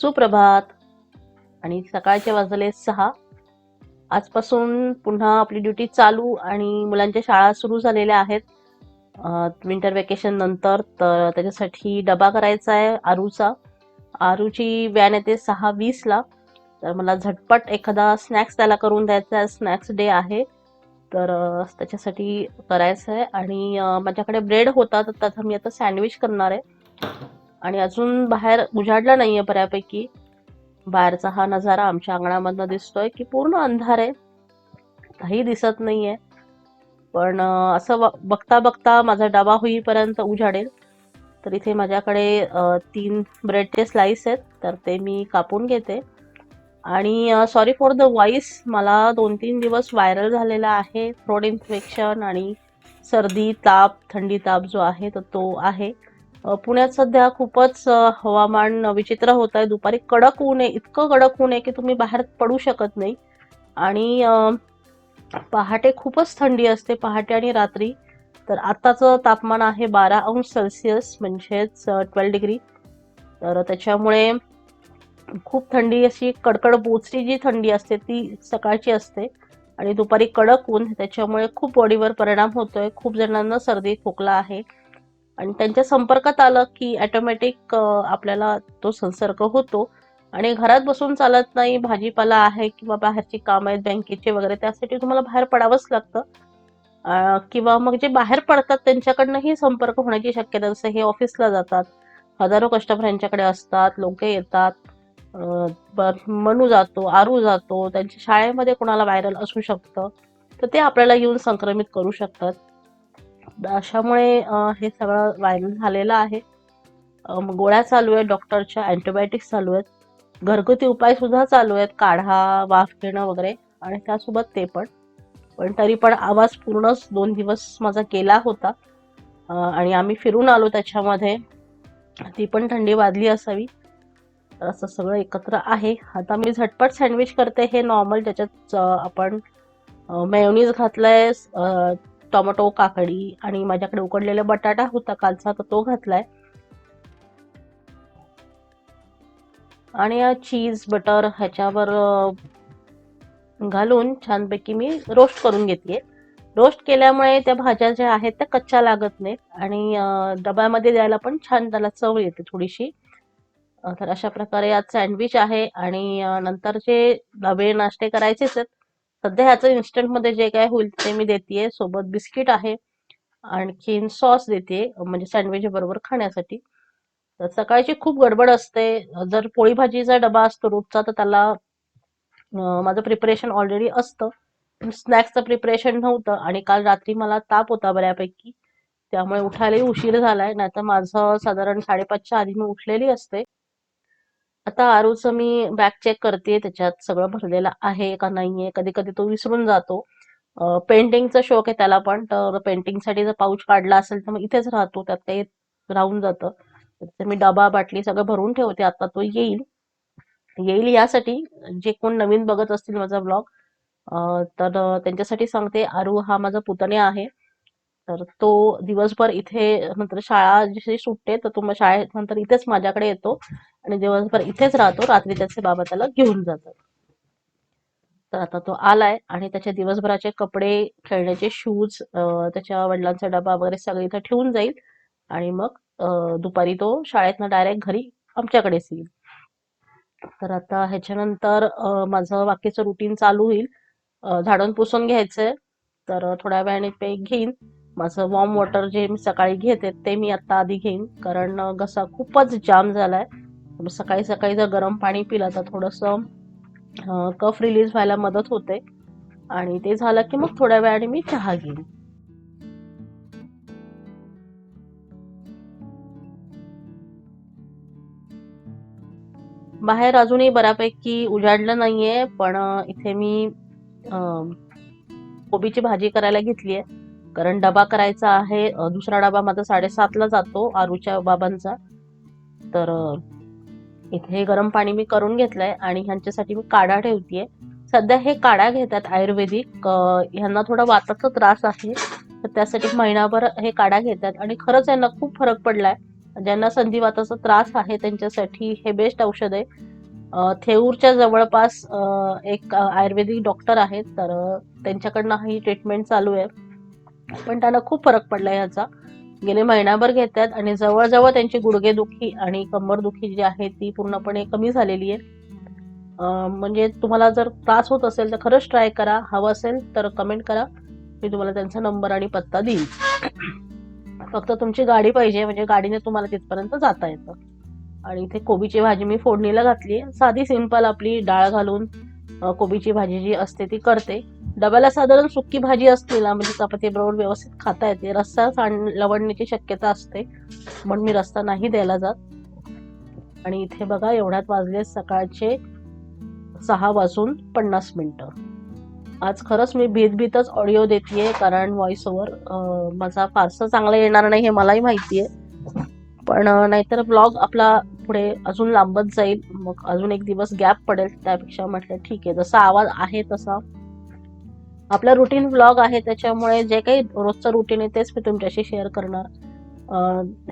सुप्रभात. आणि सकाळचे वाजले सहा. आजपासून पुन्हा आपली ड्युटी चालू आणि मुलांच्या शाळा सुरू झालेल्या आहेत. विंटर वेकेशन नंतर तर त्याच्यासाठी डबा करायचा आहे आरूचा. आरूची व्हॅन येते सहा वीसला तर मला झटपट एखादा स्नॅक्स त्याला करून द्यायचा आहे. स्नॅक्स डे आहे. तर त्याच्यासाठी करायचं आहे. आणि माझ्याकडे ब्रेड होता तर त्याचा मी आता सँडविच करणार आहे. आणि अजून बाहेर उजाडला नाही आहे बऱ्यापैकी. बाहेरचा हा नजारा आमच्या अंगणामधनं दिसतोय की पूर्ण अंधार आहे. काही दिसत नाही आहे पण असं बघता बघता माझा डबा होईपर्यंत उजाडेल. तर इथे माझ्याकडे तीन ब्रेडचे स्लाईस आहेत. तर ते मी कापून घेते. आणि सॉरी फॉर द वॉईस मला दोन तीन दिवस व्हायरल झालेला आहे. थ्रोड इन्फेक्शन आणि सर्दी ताप थंडी ताप जो आहे तर तो आहे. पुण्यात सध्या खूपच हवामान विचित्र होत आहे दुपारी कडक ऊन आहे. इतकं कडक ऊन आहे की तुम्ही बाहेर पडू शकत नाही. आणि पहाटे खूपच थंडी असते पहाटे आणि रात्री. तर आत्ताचं तापमान आहे बारा अंश सेल्सिअस म्हणजेच ट्वेल्व डिग्री तर त्याच्यामुळे खूप थंडी अशी कडकड बोचरी जी थंडी असते ती सकाळची असते. आणि दुपारी कडक ऊन त्याच्यामुळे खूप बॉडीवर परिणाम होतोय. खूप जणांना सर्दी खोकला आहे. आणि त्यांच्या संपर्कात आलं की ॲटोमॅटिक आपल्याला तो संसर्ग होतो. आणि घरात बसून चालत नाही भाजीपाला आहे किंवा बाहेरची कामं आहेत बँकेचे वगैरे त्यासाठी तुम्हाला बाहेर पडावंच लागतं. किंवा मग जे बाहेर पडतात त्यांच्याकडनंही संपर्क होण्याची शक्यता जसं हे ऑफिसला जातात हजारो कस्टमर यांच्याकडे असतात लोक येतात मनू जातो आरू जातो त्यांच्या शाळेमध्ये कोणाला व्हायरल असू शकतं तर ते आपल्याला येऊन संक्रमित करू शकतात. अशामुळे हे सगळं व्हायरल झालेलं आहे. गोळ्या चालू आहेत डॉक्टरच्या अँटीबायोटिक्स चालू आहेत. घरगुती उपाय सुद्धा चालू आहेत काढा वाफ घेणं वगैरे आणि त्यासोबत ते पण. पण तरी पण आवाज पूर्णच दोन दिवस माझा केला होता. आणि आम्ही फिरून आलो त्याच्यामध्ये. ती पण थंडी वाजली असावी. तर असं सगळं एकत्र आहे. आता मी झटपट सँडविच करते हे नॉर्मल ज्याच्यात आपण मेयोनीज घातलं आहे टोमॅटो काकडी आणि माझ्याकडे उकडलेला बटाटा होता कालचा तर तो घातलाय. आणि चीज बटर ह्याच्यावर घालून छानपैकी मी रोस्ट करून घेतली रोस्ट केल्यामुळे त्या भाज्या ज्या आहेत त्या कच्च्या लागत नाहीत आणि डब्यामध्ये द्यायला पण छान त्याला चव येते थोडीशी. तर अशा प्रकारे आज सँडविच आहे आणि नंतर नंतरचे डबे नाश्ते करायचेच आहेत सध्या ह्याचं इन्स्टंटमध्ये जे काय होईल ते मी देतेय. सोबत बिस्किट आहे. आणखीन सॉस देते म्हणजे सँडविच बरोबर खाण्यासाठी. तर सकाळची खूप गडबड असते. जर पोळी भाजीचा डबा असतो रोजचा तर त्याला माझं प्रिपरेशन ऑलरेडी असतं. स्नॅक्सचं प्रिपरेशन नव्हतं आणि काल रात्री मला ताप होता बऱ्यापैकी. त्यामुळे उठायलाही उशीर झालाय. नाहीतर माझं साधारण साडेपाचच्या आधी मी उठलेली असते. आता आरूचं मी बॅग चेक करते त्याच्यात सगळं भरलेलं आहे का नाहीये? कधी कधी तो विसरून जातो. पेंटिंगचा शौक आहे त्याला पण. तर पेंटिंगसाठी जर पाऊच काढला असेल तर मग इथेच राहतो त्यात काही राहून जातं. मी डबा बाटली सगळं भरून ठेवते आता तो येईल. येईल यासाठी जे कोण नवीन बघत असतील माझा ब्लॉग तर त्यांच्यासाठी सांगते आरू हा माझा पुतणे आहे. तर तो दिवसभर इथे नंतर शाळा जशी सुटते तर तो शाळेत नंतर इथेच माझ्याकडे येतो. आणि दिवसभर इथेच राहतो रात्री त्याचे बाबा त्याला घेऊन जातात. तर आता तो आलाय आणि त्याचे दिवसभराचे कपडे खेळण्याचे शूज त्याच्या वडिलांचा डबा वगैरे सगळे इथं ठेवून जाईल. आणि मग दुपारी तो शाळेतनं डायरेक्ट घरी आमच्याकडेच येईल. तर आता ह्याच्यानंतर माझं बाकीचं रुटीन चालू होईल. झाडून पुसून घ्यायचंय. तर थोड्या वेळाने ते घेईन. माझं वॉर्म वॉटर जे मी सकाळी घेते ते मी आता आधी घेईन. कारण घसा खूपच जाम झालाय. सकाळी सकाळी जर गरम पाणी पिलं तर थोडंसं कफ रिलीज व्हायला मदत होते. आणि ते झालं की मग थोड्या वेळाने मी चहा घेईन. बाहेर अजूनही बऱ्यापैकी उजाडलं नाहीये पण इथे मी कोबीची भाजी करायला घेतली आहे कारण डबा करायचा आहे. दुसरा डबा माझा साडेसातला जातो आरूच्या बाबांचा. तर इथे इथे गरम पाणी मी करून घेतलंय आणि ह्यांच्यासाठी मी काढा ठेवतीये. सध्या हे काढा घेतात आयुर्वेदिक ह्यांना थोडा वाताचा त्रास आहे. तर त्यासाठी महिनाभर हे काढा घेतात आणि खरंच यांना खूप फरक पडलाय. ज्यांना संधिवाताचा त्रास आहे त्यांच्यासाठी हे बेस्ट औषध आहे. थेऊरच्या जवळपास एक आयुर्वेदिक डॉक्टर आहेत. तर त्यांच्याकडनं ही ट्रीटमेंट चालू आहे. पण त्यांना खूप फरक पडला याचा गेले महिनाभर घेतात आणि जवळजवळ त्यांची गुडघेदुखी आणि कंबरदुखी जी आहे ती पूर्णपणे कमी झालेली आहे. म्हणजे तुम्हाला जर त्रास होत असेल तर खरंच ट्राय करा. हवं असेल तर कमेंट करा. मी तुम्हाला त्यांचा नंबर आणि पत्ता देईन. फक्त तुमची गाडी पाहिजे म्हणजे गाडीने तुम्हाला तिथपर्यंत जाता येतं. आणि इथे कोबीची भाजी मी फोडणीला घातली साधी सिंपल आपली डाळ घालून कोबीची भाजी जी असते ती करते. डब्याला साधारण सुकी भाजी असते म्हणजे चपाती बरोबर व्यवस्थित खाता येते. रस्सा लवडण्याची शक्यता असते म्हणून मी रस्ता नाही द्यायला जात. आणि इथे बघा एवढ्यात वाजले सकाळचे सहा वाजून पन्नास मिनटं. आज खरंच मी भीत भीतच ऑडिओ देते कारण व्हॉइस ओव्हर माझा फारसा चांगला येणार नाही हे मलाही माहिती आहे पण नाहीतर ब्लॉग आपला पुढे अजून लांबत जाईल. मग अजून एक दिवस गॅप पडेल त्यापेक्षा म्हटलं ठीक आहे. जसा आवाज आहे तसा आपला रुटीन ब्लॉग आहे त्याच्यामुळे जे काही रोजचं रुटीन आहे तेच मी तुमच्याशी शेअर करणार.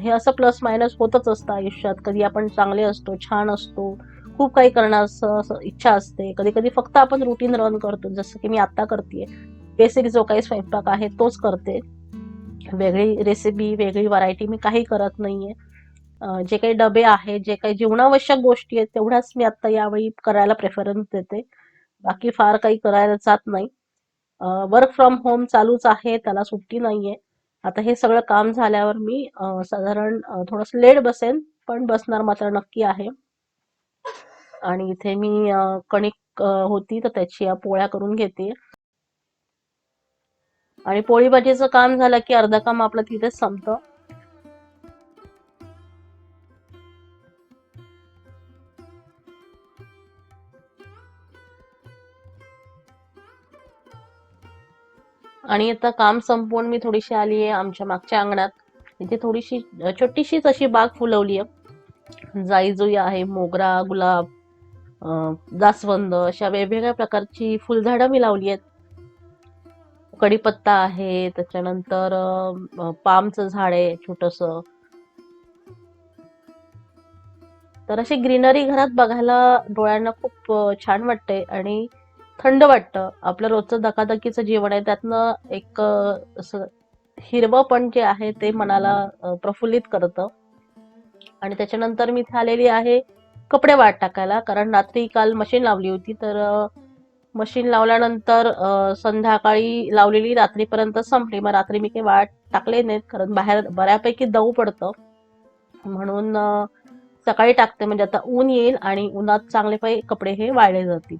हे असं प्लस मायनस होतच असतं आयुष्यात. कधी आपण चांगले असतो छान असतो खूप काही करणार असं असं इच्छा असते. कधी कधी फक्त आपण रुटीन रन करतो जसं की मी आता करते बेसिक जो काही स्वयंपाक आहे तोच करते. वेगळी रेसिपी वेगळी व्हरायटी मी काही करत नाहीये. जे काही डबे आहेत जे काही जीवनावश्यक गोष्टी आहेत तेवढ्याच मी आता यावेळी करायला प्रेफरन्स देते. बाकी फार काही करायला जात नाही. वर्क फ्रॉम होम चालूच आहे त्याला सुट्टी नाहीये. आता हे सगळं काम झाल्यावर मी साधारण थोडस लेट बसेन पण बसणार मात्र नक्की आहे. आणि इथे मी कणिक होती तर त्याची या पोळ्या करून घेते. आणि पोळी भाजीचं काम झालं की अर्ध काम आपलं तिथेच संपतं. आणि आता काम संपवून मी थोडीशी आली आहे आमच्या मागच्या अंगणात. इथे थोडीशी छोटीशीच अशी बाग फुलवली आहे. जाईजुई आहे मोगरा गुलाब जास्वंद अशा वेगवेगळ्या प्रकारची फुलझाडं मी लावली आहेत. कढीपत्ता आहे त्याच्यानंतर पामचं झाड आहे छोटस. तर अशी ग्रीनरी घरात बघायला डोळ्यांना खूप छान वाटते आणि थंड वाटतं. आपलं रोजचं धकाधकीचं जीवन आहे त्यातनं एक असं हिरवं हिरवंपण जे आहे ते मनाला प्रफुल्लित करतं. आणि त्याच्यानंतर मी इथे आलेली आहे कपडे वाट टाकायला कारण रात्री काल मशीन लावली होती. तर मशीन लावल्यानंतर संध्याकाळी लावलेली रात्रीपर्यंत संपली. मग रात्री मी काही वाट टाकले नाहीत कारण बाहेर बऱ्यापैकी दऊ पडतं. म्हणून सकाळी टाकते. म्हणजे आता ऊन येईल आणि उन्हात चांगले पाहिजे कपडे हे वाळले जातील.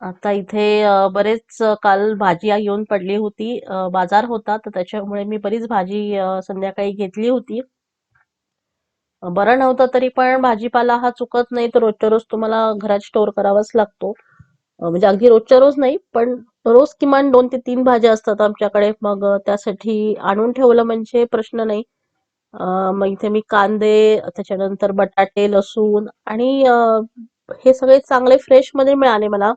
आता इथे अ, बरेच अ, काल भाजी येऊन पडली होती. अ, बाजार होता तर त्याच्यामुळे मी बरीच भाजी अ, संध्याकाळी घेतली होती. अ, बरं नव्हतं तरी पण भाजीपाला हा चुकत नाही तर रोजच्या रोज तुम्हाला घरात स्टोअर करावाच लागतो. अ, म्हणजे अगदी रोजच्या रोज नाही पण रोज किमान दोन ते तीन भाज्या असतात आमच्याकडे. मग अ, त्यासाठी आणून ठेवलं म्हणजे प्रश्न नाही. अ, मग इथे मी कांदे त्याच्यानंतर बटाटे लसूण आणि अ, हे सगळे चांगले फ्रेशमध्ये मिळाले मला.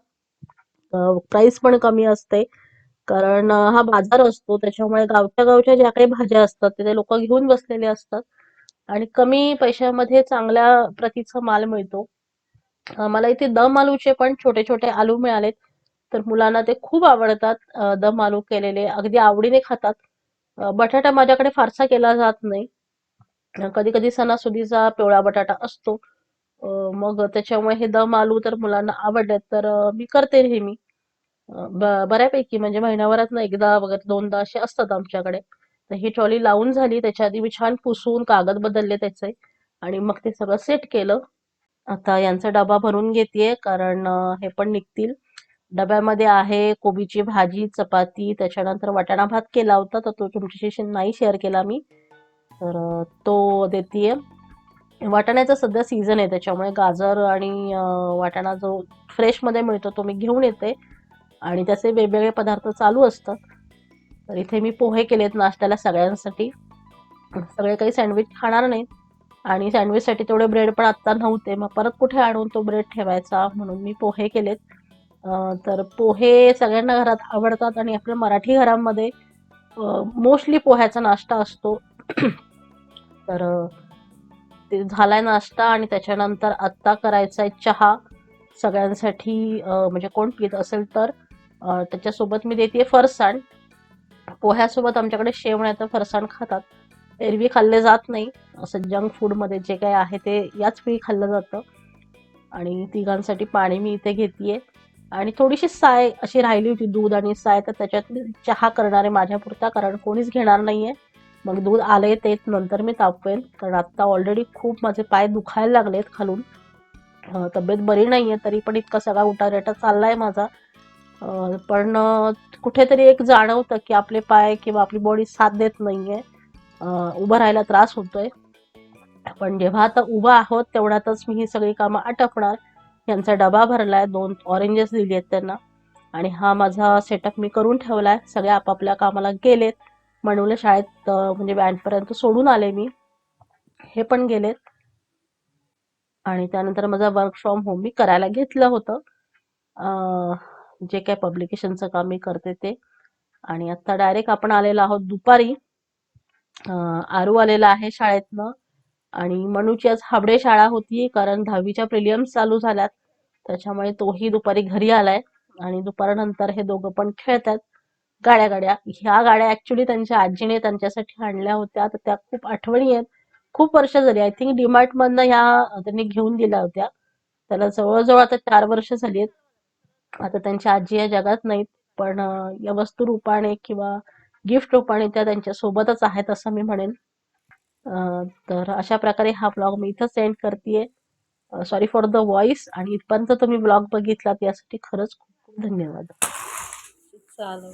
प्राइस पण कमी असते. कारण हा बाजार असतो. त्याच्यामुळे गावच्या गावच्या ज्या काही भाज्या असतात ते लोक घेऊन बसलेले असतात. आणि कमी पैशामध्ये चांगल्या प्रतीचा माल मिळतो. मला इथे दम आलूचे पण छोटे छोटे आलू मिळालेत. तर मुलांना ते खूप आवडतात दम आलू केलेले. अगदी आवडीने खातात. बटाटा माझ्याकडे फारसा केला जात नाही. कधी कधी सणासुदीचा पिवळा बटाटा असतो. मग त्याच्यामुळे हे दम आलू तर मुलांना आवडलेत तर मी करते नेहमी ब- बऱ्यापैकी म्हणजे महिन्याभरात ना एकदा वगैरे दोनदा असे असतात आमच्याकडे. तर ही ट्रॉली लावून झाली त्याच्या आधी मी छान पुसून कागद बदलले त्याचे आणि मग ते सगळं सेट केलं. आता यांचा डबा भरून घेतेय कारण हे पण निघतील. डब्यामध्ये आहे कोबीची भाजी चपाती त्याच्यानंतर वाटाणा भात केला होता तर तो तुमच्याशी नाही शेअर केला मी. तर तो देतेय. वाटाण्याचा सध्या सीझन आहे त्याच्यामुळे गाजर आणि वाटाणा जो फ्रेशमध्ये मिळतो तो मी घेऊन येते. आणि त्याचे वेगवेगळे पदार्थ चालू असतात. तर इथे मी पोहे केलेत नाश्त्याला सगळ्यांसाठी. सगळे काही सँडविच खाणार नाहीत. आणि सँडविचसाठी तेवढे ब्रेड पण आत्ता नव्हते. मग परत कुठे आणून तो ब्रेड ठेवायचा म्हणून मी पोहे केलेत. तर पोहे सगळ्यांना घरात आवडतात आणि आपल्या मराठी घरांमध्ये मोस्टली पोह्याचा नाश्ता असतो. तर ते झालाय नाश्ता आणि त्याच्यानंतर आत्ता करायचा आहे चहा. सगळ्यांसाठी म्हणजे कोण पित असेल तर त्याच्यासोबत मी देते फरसाण. पोह्यासोबत आमच्याकडे शेव नाही तर फरसाण खातात. एरवी खाल्ले जात नाही. असं जंक फूडमध्ये जे काही आहे ते याच वेळी खाल्लं जातं. आणि तिघांसाठी पाणी मी इथे घेते आणि थोडीशी साय अशी राहिली होती दूध आणि साय तर त्याच्यात चहा करणारे माझ्यापुरता कारण कोणीच घेणार नाहीये. मग दूध आले तेच नंतर मी तापवेल. कारण आत्ता ऑलरेडी खूप माझे पाय दुखायला लागलेत खालून. तब्येत बरी नाही आहे तरी पण इतका सगळा उठारेटा चाललाय माझा. पण कुठेतरी एक जाणवतं की आपले पाय किंवा आपली बॉडी साथ देत नाही आहे उभं राहायला त्रास होतोय. पण जेव्हा आता उभा आहोत तेवढ्यातच मी ही सगळी कामं आटपणार. यांचा डबा भरलाय दोन ऑरेंजेस दिली आहेत त्यांना. आणि हा माझा सेटअप मी करून ठेवलाय. सगळे आपापल्या कामाला गेलेत. मनूला शाळेत म्हणजे बँडपर्यंत सोडून आले मी. हे पण गेलेत. आणि त्यानंतर माझा वर्क फ्रॉम होम मी करायला घेतलं होतं. जे काय पब्लिकेशनचं काम मी करते ते. आणि आता डायरेक्ट आपण आलेलो आहोत दुपारी. आरू आलेला आहे शाळेतनं. आणि मनूची आज हाबडे शाळा होती कारण दहावीच्या प्रिलियम्स चालू झाल्यात. त्याच्यामुळे तोही दुपारी घरी आलाय. आणि दुपारनंतर हे दोघं पण खेळतात. गाड्या गाड्या. ह्या गाड्या ऍक्च्युली त्यांच्या आजीने त्यांच्यासाठी आणल्या होत्या. तर त्या खूप आठवणी आहेत. खूप वर्ष झाली. आय थिंक डीमार्ट मधनं ह्या त्यांनी घेऊन दिल्या होत्या. त्याला जवळजवळ आता चार वर्ष झाली आहेत आता त्यांची आजी या जगात नाहीत. पण या वस्तू रूपाने किंवा गिफ्ट रूपाने त्या त्यांच्या सोबतच आहेत असं मी म्हणेन. तर अशा प्रकारे हा ब्लॉग मी इथं सेंड करते सॉरी फॉर द व्हॉइस आणि इथपर्यंत तुम्ही ब्लॉग बघितलात यासाठी खरंच खूप खूप धन्यवाद. चालेल.